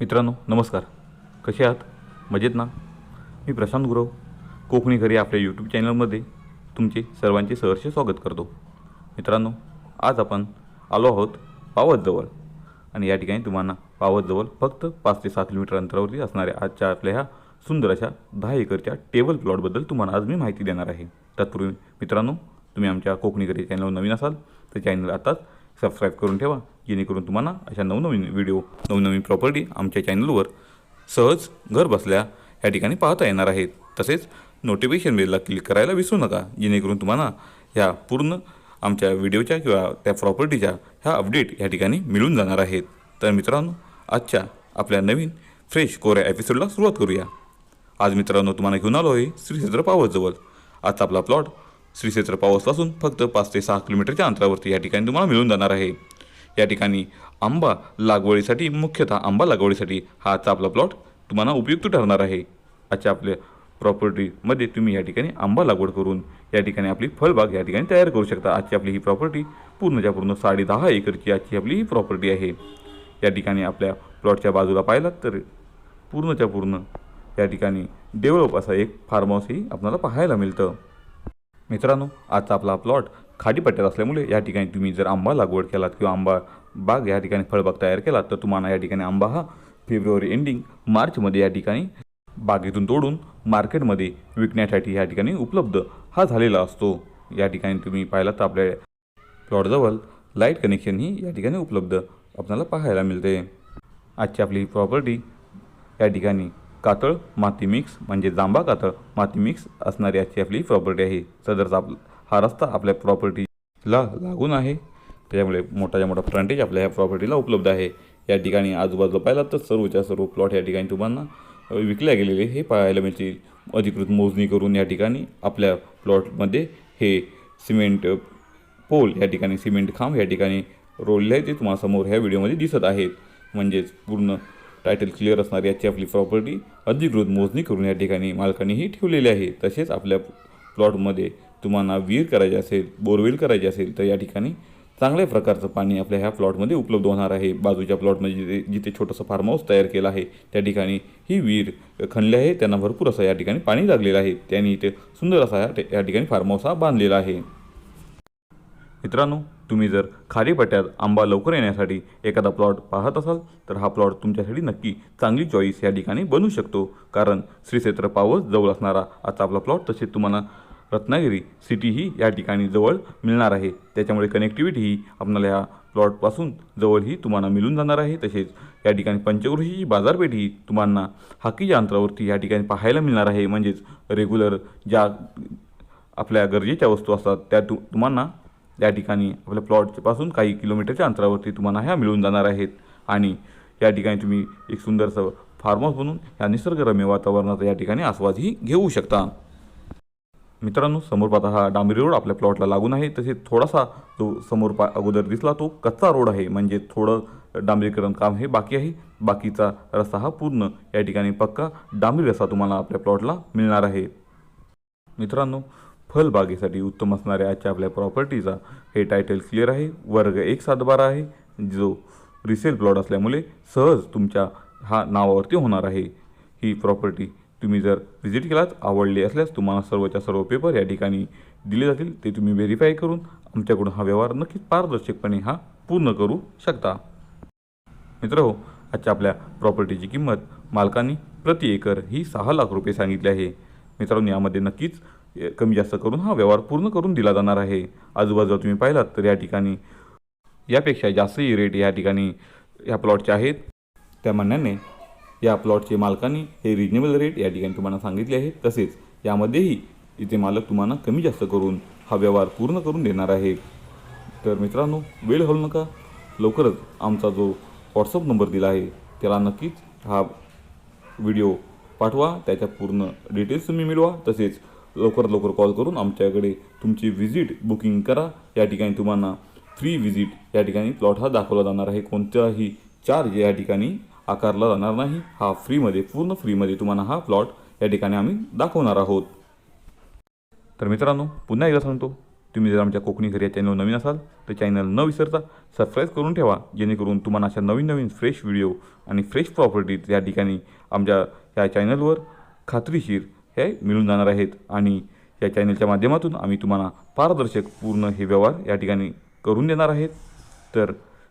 मित्रांनो नमस्कार. कसे आहात? मजेत ना? मी प्रशांत गुरव कोकणी घरी आपल्या यूट्यूब चॅनलमध्ये तुमचे सर्वांचे सहर्ष स्वागत करतो. मित्रांनो आज आपण आलो आहोत पावसजवळ. आणि या ठिकाणी तुम्हाला पावसजवळ फक्त पाच ते सात किलोमीटर अंतरावरती असणाऱ्या आजच्या आपल्या ह्या सुंदर अशा दहा एकरच्या टेबल प्लॉटबद्दल तुम्हाला आज मी माहिती देणार आहे. तत्पूर्वी मित्रांनो तुम्ही आमच्या कोकणी घरी चॅनलवर नवीन असाल तर चॅनल आताच सबस्क्राईब करून ठेवा. जेणेकरून तुम्हाला अशा नवनवीन व्हिडिओ नवनवीन प्रॉपर्टी आमच्या चॅनलवर सहज घर बसल्या या ठिकाणी पाहता येणार आहेत. तसेच नोटिफिकेशन बेलला क्लिक करायला विसरू नका. जेणेकरून तुम्हाला ह्या पूर्ण आमच्या व्हिडिओच्या किंवा त्या प्रॉपर्टीच्या ह्या अपडेट या ठिकाणी मिळून जाणार आहेत. तर मित्रांनो आजच्या आपल्या नवीन फ्रेश कोऱ्या एपिसोडला सुरुवात करूया. आज मित्रांनो तुम्हाला घेऊन आलो आहे श्री क्षेत्र पावरजवळ आजचा आपला प्लॉट श्री क्षेत्र पावसपासून फक्त पाच ते सहा किलोमीटरच्या अंतरावरती या ठिकाणी तुम्हाला मिळून जाणार आहे. या ठिकाणी आंबा लागवडीसाठी मुख्यतः आंबा लागवडीसाठी हा आजचा आपला प्लॉट तुम्हाला उपयुक्त ठरणार आहे. आजच्या आपल्या प्रॉपर्टीमध्ये तुम्ही या ठिकाणी आंबा लागवड करून या ठिकाणी आपली फळबाग या ठिकाणी तयार करू शकता. आजची आपली ही प्रॉपर्टी पूर्णच्या पूर्ण साडे दहा एकरची आजची आपली ही प्रॉपर्टी आहे. या ठिकाणी आपल्या प्लॉटच्या बाजूला पाहिलात तर पूर्णच्या पूर्ण या ठिकाणी डेव्हलप असा एक फार्म हाऊसही आपल्याला पाहायला मिळतं. मित्रांनो आजचा आपला प्लॉट खाडीपट्ट्यात असल्यामुळे या ठिकाणी तुम्ही जर आंबा लागवड केलात किंवा आंबा बाग या ठिकाणी फळबाग तयार केलात तर तुम्हाला या ठिकाणी आंबा हा फेब्रुवारी एंडिंग मार्चमध्ये या ठिकाणी बागेतून तोडून मार्केटमध्ये विकण्यासाठी या ठिकाणी उपलब्ध हा झालेला असतो. या ठिकाणी तुम्ही पाहिलात तर आपल्या प्लॉटजवळ लाइट कनेक्शनही या ठिकाणी उपलब्ध आपल्याला पाहायला मिळते. आजची आपली प्रॉपर्टी या ठिकाणी कातळ माती मिक्स म्हणजे जांभा कातळ माती मिक्स असणारी अशी आपली प्रॉपर्टी आहे. सदरचा आप हा रस्ता आपल्या प्रॉपर्टीला लागून आहे. त्याच्यामुळे मोठाच्या मोठा फ्रंटेज आपल्या ह्या प्रॉपर्टीला उपलब्ध आहे. या ठिकाणी आजूबाजूला पाहिलं तर सर्वच्या सर्व प्लॉट या ठिकाणी तुम्हाला विकल्या गेलेले हे पाहायला मिळतील. अधिकृत मोजणी करून या ठिकाणी आपल्या प्लॉटमध्ये हे सिमेंट पोल या ठिकाणी सिमेंट खांब या ठिकाणी रोडले आहे ते तुम्हाला समोर ह्या व्हिडिओमध्ये दिसत आहेत. म्हणजेच पूर्ण टायटल क्लिअर असणारी याची आपली प्रॉपर्टी अधिकृत मोजणी करून या ठिकाणी मालकानेही ठेवलेली आहे. तसेच आपल्या प्लॉटमध्ये तुम्हाला विहीर करायची असेल बोरवेल करायची असेल तर या ठिकाणी चांगल्या प्रकारचं पाणी आपल्या ह्या प्लॉटमध्ये उपलब्ध होणार आहे. बाजूच्या प्लॉटमध्ये जिथे जिथे छोटंसं फार्म हाऊस तयार केलं आहे त्या ठिकाणी ही विहीर खणली आहे. त्यांना भरपूर असं या ठिकाणी पाणी लागलेलं आहे. त्यांनी इथे सुंदर असा या ठिकाणी फार्म हाऊस हा बांधलेला आहे. मित्रांनो तुम्ही जर खारीपट्ट्यात आंबा लवकर येण्यासाठी एखादा प्लॉट पाहत असाल तर हा प्लॉट तुमच्यासाठी नक्की चांगली चॉईस या ठिकाणी बनू शकतो. कारण श्री क्षेत्र पावस जवळ असणारा आजचा आपला प्लॉट तसेच तुम्हाला रत्नागिरी सिटी ही या ठिकाणी जवळ मिळणार आहे. त्याच्यामुळे कनेक्टिव्हिटी ही आपल्याला ह्या प्लॉटपासून जवळही तुम्हाला मिळून जाणार आहे. तसेच या ठिकाणी पंचकृषीची बाजारपेठही तुम्हाला हाकीच्या अंतरावरती या ठिकाणी पाहायला मिळणार आहे. म्हणजेच रेग्युलर ज्या आपल्या गरजेच्या वस्तू असतात त्या तु तुम्हाला या ठिकाणी आपल्या प्लॉटपासून काही किलोमीटरच्या अंतरावरती तुम्हाला ह्या मिळून जाणार आहेत. आणि या ठिकाणी तुम्ही एक सुंदरसं फार्म हाऊस बनवून या निसर्गरम्य वातावरणाचा या ठिकाणी आस्वादही घेऊ शकता. मित्रांनो समोर पाहता हा डांबरी रोड आपल्या प्लॉटला लागून आहे. तसेच थोडासा जो समोर पा अगोदर दिसला तो कच्चा रोड आहे. म्हणजे थोडं डांबरीकरण काम हे बाकी आहे. बाकीचा रस्ता हा पूर्ण या ठिकाणी पक्का डांबरी रस्ता तुम्हाला आपल्या प्लॉटला मिळणार आहे. मित्रांनो फळबागेसाठी उत्तम असणाऱ्या आजच्या आपल्या प्रॉपर्टीचा हे टायटल क्लिअर आहे. वर्ग एक सातबारा आहे. जो रिसेल प्लॉट असल्यामुळे सहज तुमच्या हा नावावरती होणार आहे. ही प्रॉपर्टी तुम्ही जर व्हिजिट केलात आवडली असल्यास तुम्हाला सर्वच्या सर्व पेपर या ठिकाणी दिले जातील. ते तुम्ही व्हेरीफाय करून आमच्याकडून हा व्यवहार नक्कीच पारदर्शकपणे हा पूर्ण करू शकता. मित्र हो आजच्या आपल्या प्रॉपर्टीची किंमत मालकांनी प्रति एकर ही सहा लाख रुपये सांगितली आहे. मित्रांनो यामध्ये नक्कीच कमी जास्त करून हा व्यवहार पूर्ण करून दिला जाणार आहे. आजूबाजूला तुम्ही पाहिलात तर या ठिकाणी यापेक्षा जास्तही रेट या ठिकाणी या प्लॉटचे आहेत. त्या म्हणण्याने या प्लॉटचे मालकांनी हे रिजनेबल रेट या ठिकाणी तुम्हाला सांगितले आहे. तसेच यामध्येही इथे मालक तुम्हाला कमी जास्त करून हा व्यवहार पूर्ण करून देणार आहे. तर मित्रांनो वेळ घालू नका. लवकरच आमचा जो व्हॉट्सअप नंबर दिला आहे त्याला नक्कीच हा व्हिडिओ पाठवा. त्याच्या पूर्ण डिटेल्स तुम्ही मिळवा. तसेच लवकरात लवकर कॉल करून आमच्याकडे तुमची व्हिजिट बुकिंग करा. या ठिकाणी तुम्हाला फ्री व्हिजिट या ठिकाणी प्लॉट हा दाखवला जाणार आहे. कोणताही चार्ज या ठिकाणी आकारला जाणार नाही. हा फ्रीमध्ये पूर्ण फ्रीमध्ये तुम्हाला हा प्लॉट या ठिकाणी आम्ही दाखवणार आहोत. तर मित्रांनो पुन्हा एकदा सांगतो तुम्ही जर आमच्या कोकणी घरी या चॅनल नवीन असाल तर चॅनल न विसरता सबस्क्राईब करून ठेवा जेणेकरून तुम्हाला अशा नवीन नवीन फ्रेश व्हिडिओ आणि फ्रेश प्रॉपर्टीज या ठिकाणी आमच्या या चॅनलवर खात्रीशीर हे मिळून जाणार आहेत. आणि या चॅनलच्या माध्यमातून आम्ही तुम्हाला पारदर्शक पूर्ण हे व्यवहार या ठिकाणी करून देणार आहेत. तर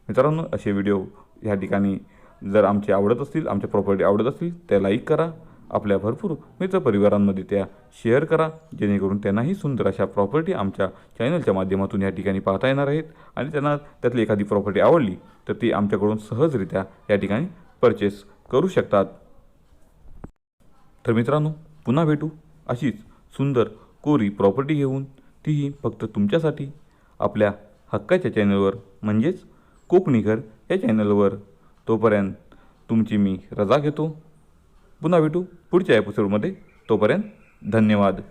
मित्रांनो असे व्हिडिओ या ठिकाणी जर आमचे आवडत असतील आमच्या प्रॉपर्टी आवडत असतील त्या लाईक करा. आपल्या भरपूर मित्रपरिवारांमध्ये त्या शेअर करा. जेणेकरून त्यांनाही सुंदर अशा प्रॉपर्टी आमच्या चॅनलच्या माध्यमातून या ठिकाणी पाहता येणार आहेत. आणि त्यांना त्यातली एखादी प्रॉपर्टी आवडली तर ती आमच्याकडून सहजरित्या या ठिकाणी परचेस करू शकतात. तर मित्रांनो पुन्हा भेटू. अशीच सुंदर कोरी प्रॉपर्टी घेऊन तीही फक्त तुमच्यासाठी. आपल्या हक्काच्या चॅनलवर म्हणजेच कोकणीघर या चॅनलवर तोपर्यंत तुमची मी रजा घेतो. पुन्हा भेटू पुढच्या एपिसोडमध्ये तोपर्यंत धन्यवाद.